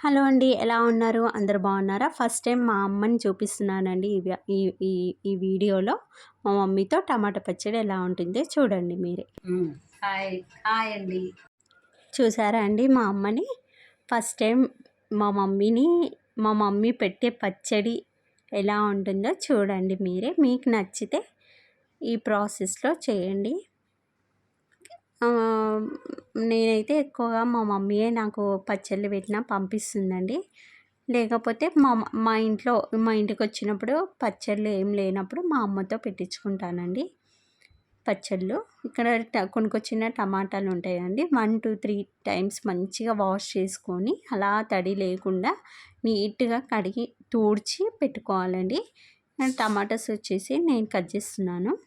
Hello అండి ఎలా ఉన్నారు? అందరు బాగున్నారా? ఫస్ట్ టైం మా అమ్మని చూపిస్తున్నానండి ఈ ఈ ఈ వీడియోలో. మా మమ్మీతో టమాటా పచ్చడి ఎలా ఉంటుందో చూడండి మీరే. హాయ్ హాయ్ అండి. చూసారా అండి మా అమ్మని? ఫస్ట్ టైం మా మమ్మీని మా మమ్మీ పెట్టే పచ్చడి ఎలా ఉంటుందో చూడండి మీరే. మీకు నచ్చితే ఈ ప్రాసెస్లో చేయండి. నేనైతే ఎక్కువగా మా మమ్మీయే నాకు పచ్చళ్ళు పెట్టినా పంపిస్తుందండి. లేకపోతే మా మా ఇంట్లో మా ఇంటికి వచ్చినప్పుడు పచ్చళ్ళు ఏం లేనప్పుడు మా అమ్మతో పెట్టించుకుంటానండి పచ్చళ్ళు. ఇక్కడ ట- టమాటాలు ఉంటాయండి. వన్ టూ త్రీ టైమ్స్ మంచిగా వాష్ చేసుకొని అలా తడి లేకుండా నీట్గా కడిగి తూడ్చి పెట్టుకోవాలండి. టమాటాస్ వచ్చేసి నేను కట్ చేస్తున్నాను.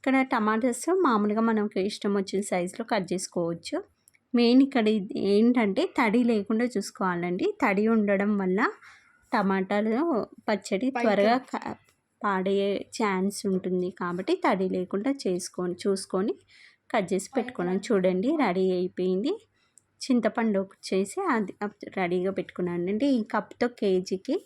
ఇక్కడ టమాటాస్ మామూలుగా మనకు ఇష్టం వచ్చిన సైజులో కట్ చేసుకోవచ్చు. మెయిన్ ఇక్కడ ఏంటంటే తడి లేకుండా చూసుకోవాలండి. తడి ఉండడం వల్ల టమాటాలు పచ్చడి త్వరగా పాడే ఛాన్స్ ఉంటుంది కాబట్టి తడి లేకుండా చేసుకొని చూసుకొని కట్ చేసి పెట్టుకున్నాను చూడండి రెడీ అయిపోయింది. చింతపండు వచ్చేసి అది రెడీగా పెట్టుకున్నానండి ఈ కప్తో కేజీకి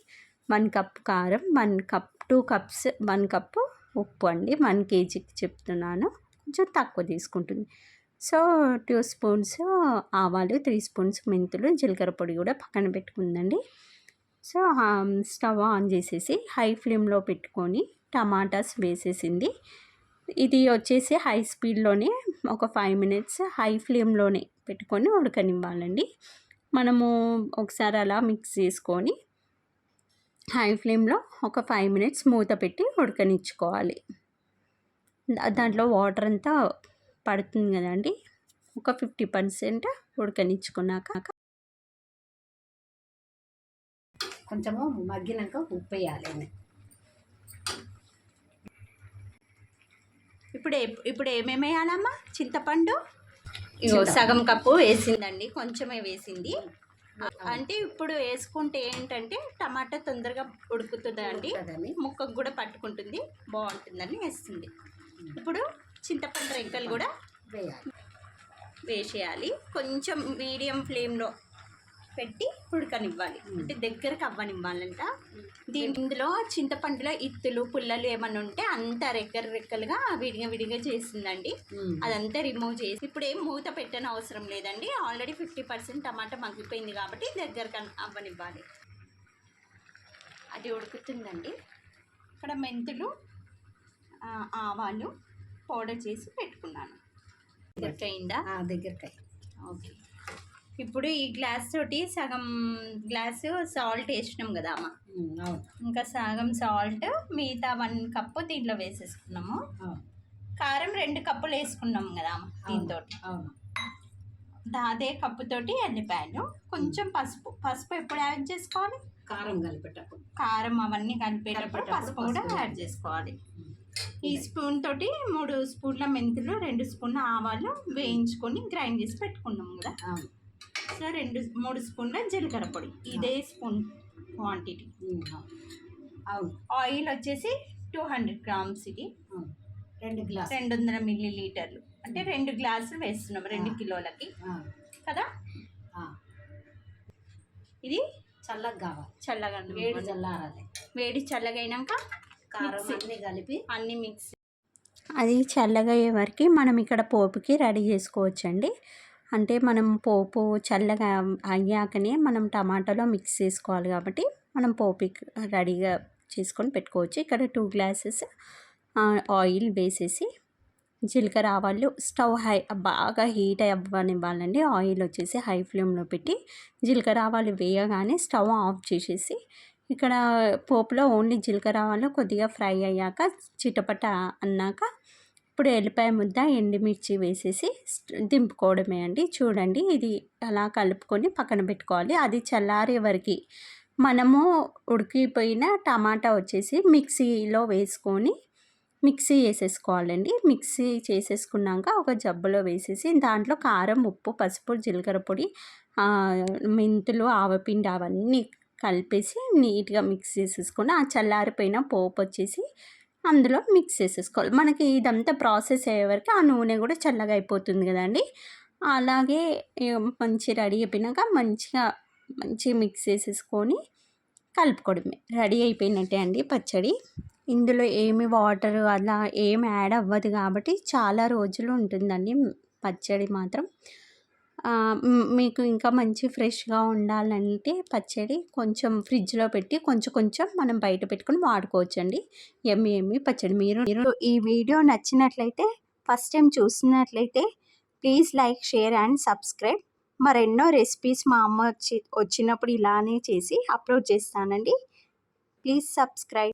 వన్ కప్ కారం one cup two cups one cup ఉప్పు అండి వన్ కేజీకి చెప్తున్నాను. కొంచెం తక్కువ తీసుకుంటుంది. సో టూ స్పూన్స్ ఆవాలు త్రీ స్పూన్స్ మెంతులు జీలకర్ర పొడి కూడా పక్కన పెట్టుకుందండి. సో స్టవ్ ఆన్ చేసేసి హై ఫ్లేమ్లో పెట్టుకొని టమాటాస్ వేసేసింది. ఇది వచ్చేసి హై స్పీడ్లోనే ఒక ఫైవ్ మినిట్స్ హై ఫ్లేమ్లోనే పెట్టుకొని ఉడకనివ్వాలండి. మనము ఒకసారి అలా మిక్స్ చేసుకొని హై ఫ్లేమ్లో ఒక ఫైవ్ మినిట్స్ మూత పెట్టి ఉడకనిచ్చుకోవాలి. దాంట్లో వాటర్ అంతా పడుతుంది కదండి. ఒక ఫిఫ్టీ పర్సెంట్ ఉడకనిచ్చుకున్నాక కొంచెము మగ్గినాక ఉప్పు వేయాలి ఇప్పుడు ఇప్పుడు ఏమేమి వేయాలమ్మా? చింతపండు? ఇగో. సగం కప్పు వేసిందండి. కొంచెమే వేసింది. అంటే ఇప్పుడు వేసుకుంటే ఏంటంటే టమాటా తొందరగా ఉడుకుతుందండి. ఉడుకుతుందని. ముక్కకు కూడా పట్టుకుంటుంది. బాగుంటుందని వేస్తుంది. ఇప్పుడు చింతపండు రెక్కలు కూడా వేయాలి. వేసేయాలి. కొంచెం మీడియం ఫ్లేమ్లో పెట్టి ఉడకనివ్వాలి. అంటే దగ్గరకు అవ్వనివ్వాలంట. దీని ఇందులో చింతపండులో ఇత్తులు పుల్లలు ఏమన్నా ఉంటే అంతా రెక్కలు రెక్కలుగా విడిగా విడిగా చేసిందండి. అదంతా రిమూవ్ చేసి ఇప్పుడు ఏం మూత పెట్టని అవసరం లేదండి. ఆల్రెడీ ఫిఫ్టీ పర్సెంట్ టమాటా మగ్గిపోయింది కాబట్టి దగ్గరకు అవ్వనివ్వాలి. అది ఉడుకుతుందండి. ఇక్కడ మెంతులు ఆవాలు పౌడర్ చేసి పెట్టుకున్నాను. దగ్గరికి అయిందా ఆ, దగ్గరకాయ ఓకే. ఇప్పుడు ఈ గ్లాస్ తోటి సగం గ్లాసు సాల్ట్ వేసినాం కదా అమ్మ. ఇంకా సగం సాల్ట్ మిగతా వన్ కప్పు దీంట్లో వేసేసుకున్నాము. కారం రెండు కప్పులు వేసుకున్నాం కదా అమ్మ దీంతో అదే కప్పుతోటి ఎల్లిపాయలు కొంచెం పసుపు. పసుపు ఎప్పుడు యాడ్ చేసుకోవాలి? కారం కలిపేటప్పుడు. కారం అవన్నీ కలిపేటప్పుడు పసుపు కూడా. యాడ్ చేసుకోవాలి. ఈ స్పూన్ తోటి మూడు స్పూన్ల మెంతులు రెండు స్పూన్ల ఆవాలు వేయించుకొని గ్రైండ్ చేసి పెట్టుకున్నాం కదా. సో రెండు మూడు స్పూన్ల జీలకర్ర పొడి. ఇదే స్పూన్ క్వాంటిటీ. ఆయిల్ వచ్చేసి టూ హండ్రెడ్ గ్రామ్స్ ఇది. రెండు గ్లాస్. రెండు వందల మిల్లీ లీటర్లు అంటే రెండు గ్లాసులు వేస్తున్నాం రెండు కిలోలకి. కదా? ఇది? చల్లగా కావాలి. చల్లగా వేడి చల్లారాలి. వేడి చల్లగైనాక కారం. అన్నీ కలిపి. అన్ని మిక్స్. అది చల్లగా అయ్యే వరకు మనం ఇక్కడ పోపుకి రెడీ చేసుకోవచ్చండి. అంటే మనం పోపు చల్లగా అయ్యాకనే మనం టమాటాలో మిక్స్ చేసుకోవాలి కాబట్టి మనం పోపు రెడీగా చేసుకొని పెట్టుకోవచ్చు. ఇక్కడ టూ గ్లాసెస్ ఆయిల్ వేసేసి జీలకర్ర ఆవాలు స్టవ్ హై బాగా హీట్ అవ్వనివ్వాలండి. ఆయిల్ వచ్చేసి హై ఫ్లేమ్లో పెట్టి జీలకర్ర ఆవాలు వేయగానే స్టవ్ ఆఫ్ చేసేసి ఇక్కడ పోపులో ఓన్లీ జీలకర్ర ఆవాలు కొద్దిగా ఫ్రై అయ్యాక చిటపట అన్నాక ఇప్పుడు ఎల్లిపాయ ముద్ద ఎండుమిర్చి వేసేసి దింపుకోవడమే అండి. చూడండి ఇది అలా కలుపుకొని పక్కన పెట్టుకోవాలి. అది చల్లారే వరకు మనము ఉడికిపోయిన టమాటా వచ్చేసి మిక్సీలో వేసుకొని మిక్సీ వేసేసుకోవాలండి. మిక్సీ చేసేసుకున్నాక ఒక జబ్బులో వేసేసి దాంట్లో కారం ఉప్పు పసుపు జీలకర్ర పొడి మెంతులు ఆవపిండి అవన్నీ కలిపేసి నీట్గా మిక్స్ చేసేసుకుని ఆ చల్లారిపోయిన పోపు వచ్చేసి అందులో మిక్స్ చేసేసుకోవాలి. మనకి ఇదంతా ప్రాసెస్ అయ్యే వరకు ఆ నూనె కూడా చల్లగా అయిపోతుంది కదండి. అలాగే మంచి రెడీ అయిపోయినాక మంచిగా మంచి మిక్స్ చేసేసుకొని కలుపుకోవడమే. రెడీ అయిపోయినట్టే అండి పచ్చడి. ఇందులో ఏమి వాటర్ అలా ఏమి యాడ్ అవ్వదు కాబట్టి చాలా రోజులు ఉంటుందండి పచ్చడి మాత్రం. మీకు ఇంకా మంచి ఫ్రెష్గా ఉండాలంటే పచ్చడి కొంచెం ఫ్రిడ్జ్లో పెట్టి కొంచెం కొంచెం మనం బయట పెట్టుకొని వాడుకోవచ్చు అండి ఎమ్మి ఎమ్మి పచ్చడి మీరు మీరు ఈ వీడియో నచ్చినట్లయితే ఫస్ట్ టైం చూసినట్లయితే please like share and subscribe. మరెన్నో రెసిపీస్ మా అమ్మ వచ్చి వచ్చినప్పుడు ఇలానే చేసి అప్లోడ్ చేస్తానండి. Please subscribe.